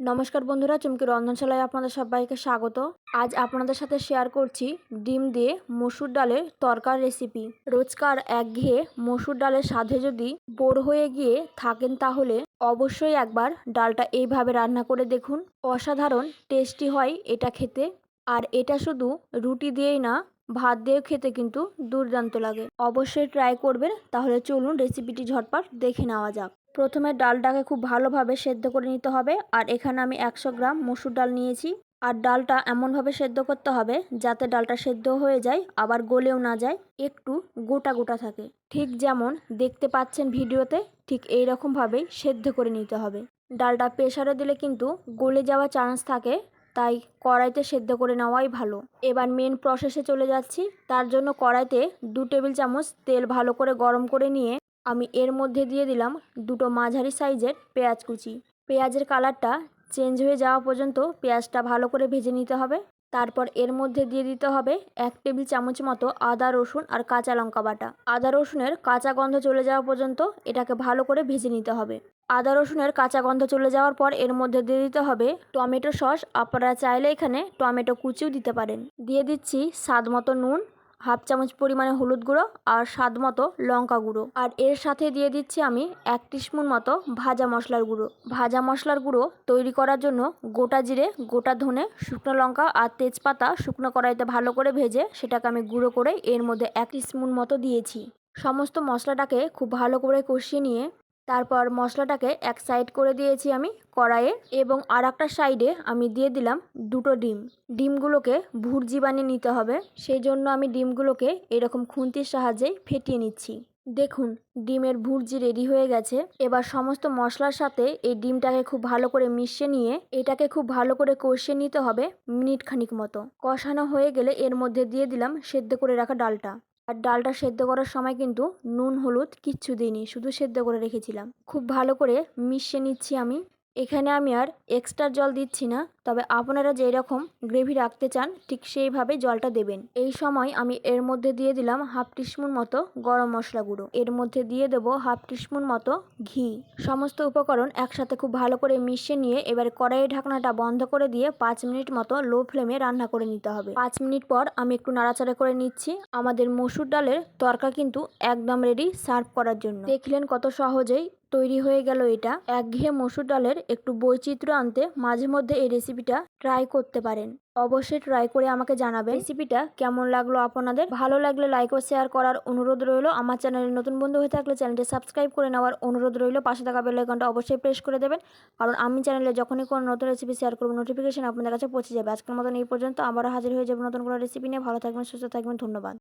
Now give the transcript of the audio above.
নমস্কার বন্ধুরা, চুমকি রন্ধনশালায় আপনাদের সবাইকে স্বাগত। আজ আপনাদের সাথে শেয়ার করছি ডিম দিয়ে মসুর ডালের তরকার রেসিপি রোজকার একঘেয়ে মসুর ডালের সাথে যদি বোর হয়ে গিয়ে থাকেন তাহলে অবশ্যই একবার ডালটা এইভাবে রান্না করে দেখুন। অসাধারণ টেস্টি হয় এটা খেতে। আর এটা শুধু রুটি দিয়েই না ভাত দিয়ে খেতে কিন্তু দুর্দান্ত লাগে। অবশ্যই ট্রাই করবেন, তাহলে চলুন রেসিপিটি ঝটপট দেখে নেওয়া যাক। প্রথমে ডালটাকে খুব ভালোভাবে সেদ্ধ করে নিতে হবে, আর এখানে আমি একশো গ্রাম মসুর ডাল নিয়েছি। আর ডালটা এমনভাবে সেদ্ধ করতে হবে, যাতে ডালটা সেদ্ধ হয়ে যায়, আবার গলেও না যায়, একটু গোটা গোটা থাকে। ঠিক যেমন দেখতে পাচ্ছেন ভিডিওতে, ঠিক এই রকমভাবেই সেদ্ধ করে নিতে হবে। ডালটা প্রেশারে দিলে কিন্তু গলে যাওয়ার চান্স থাকে তাই কড়াইতে সেদ্ধ করে নেওয়াই ভালো। এবার মেন প্রসেসে চলে যাচ্ছি। তার জন্য কড়াইতে দু টেবিল চামচ তেল ভালো করে গরম করে নিয়ে আমি এর মধ্যে দিয়ে দিলাম দুটো মাঝারি সাইজের পেঁয়াজ কুচি। পেঁয়াজের কালারটা চেঞ্জ হয়ে যাওয়া পর্যন্ত পেঁয়াজটা ভালো করে ভেজে নিতে হবে। তারপর এর মধ্যে দিয়ে দিতে হবে এক টেবিল চামচ মতো আদা, রসুন আর কাঁচা লঙ্কা বাটা। আদা, রসুনের কাঁচা গন্ধ চলে যাওয়া পর্যন্ত এটাকে ভালো করে ভেজে নিতে হবে। আদা, রসুনের কাঁচা গন্ধ চলে যাওয়ার পর এর মধ্যে দিয়ে দিতে হবে টমেটো সস। আপনারা চাইলে এখানে টমেটো কুচিও দিতে পারেন। দিয়ে দিচ্ছি স্বাদ মতো নুন, হাফ চামচ পরিমাণে হলুদ গুঁড়ো আর স্বাদ মতো লঙ্কা গুঁড়ো। আর এর সাথে দিয়ে দিচ্ছি আমি এক টিস্পুন মতো ভাজা মশলার গুঁড়ো। ভাজা মশলার গুঁড়ো তৈরি করার জন্য গোটা জিরে, গোটা ধনে, শুকনো লঙ্কা আর তেজপাতা শুকনো কড়াইতে ভালো করে ভেজে সেটাকে আমি গুঁড়ো করে এর মধ্যে এক স্পুন মতো দিয়েছি। সমস্ত মশলাটাকে খুব ভালো করে কষিয়ে নিয়ে তারপর মশলাটাকে এক সাইড করে দিয়েছি আমি কড়াইয়ে এবং আর একটা সাইডে আমি দিয়ে দিলাম দুটো ডিম। ডিমগুলোকে ভুর্জি বানিয়ে নিতে হবে। সেই জন্য আমি ডিমগুলোকে এরকম খুন্তির সাহায্যে ফেটিয়ে নিচ্ছি। দেখুন, ডিমের ভুর্জি রেডি হয়ে গেছে। এবার সমস্ত মশলার সাথে এই ডিমটাকে খুব ভালো করে মিশিয়ে নিয়ে এটাকে খুব ভালো করে কষিয়ে নিতে হবে মিনিট খানিক মতো। কষানো হয়ে গেলে এর মধ্যে দিয়ে দিলাম সেদ্ধ করে রাখা ডালটা। আর ডালটা সেদ্ধ করার সময় কিন্তু নুন, হলুদ কিচ্ছু দিইনি, শুধু সেদ্ধ করে রেখেছিলাম। খুব ভালো করে মিশিয়ে নিচ্ছি আমি। এখানে আমি আর এক্সট্রা জল দিচ্ছি না। তবে আপনারা যেই রকম গ্রেভি রাখতে চান, ঠিক সেইভাবে জলটা দেবেন। এই সময় আমি এর মধ্যে দিয়ে দিলাম হাফ টিস্পুন মতো গরম মশলা গুঁড়ো। এর মধ্যে দিয়ে দেবো হাফ টিস্পুন মতো ঘি। সমস্ত উপকরণ একসাথে খুব ভালো করে মিশিয়ে নিয়ে এবার কড়াইয়ের ঢাকনাটা বন্ধ করে দিয়ে পাঁচ মিনিট মতো লো ফ্লেমে রান্না করে নিতে হবে। পাঁচ মিনিট পর আমি একটু নাড়াচাড়া করে নিচ্ছি। আমাদের মসুর ডালের তরকা কিন্তু একদম রেডি সার্ভ করার জন্য। দেখলেন কত সহজেই তৈরি হয়ে গেল এটা। একঘেয়ে মসুর ডালের একটু বৈচিত্র্য আনতে মাঝে মধ্যে এই রেসিপিটা ট্রাই করতে পারেন। অবশ্যই ট্রাই করে আমাকে জানাবেন রেসিপিটা কেমন লাগল আপনাদের। ভালো লাগলে লাইক ও শেয়ার করার অনুরোধ রইল। আমার চ্যানেলে নতুন বন্ধু হয়ে থাকলে চ্যানেলটি সাবস্ক্রাইব করে নেওয়ার অনুরোধ রইল। পাশে থাকা বেল আইকনটা অবশ্যই প্রেস করে দেবেন। কারণ আমি চ্যানেলে যখনই কোনো নতুন রেসিপি শেয়ার করব নোটিফিকেশন আপনাদের কাছে পৌঁছে যাবে। আজকের মতন এই পর্যন্ত। আবারও হাজির হয়ে যাবে নতুন কোনো রেসিপি নিয়ে। ভালো থাকবেন, সুস্থ থাকবেন, ধন্যবাদ।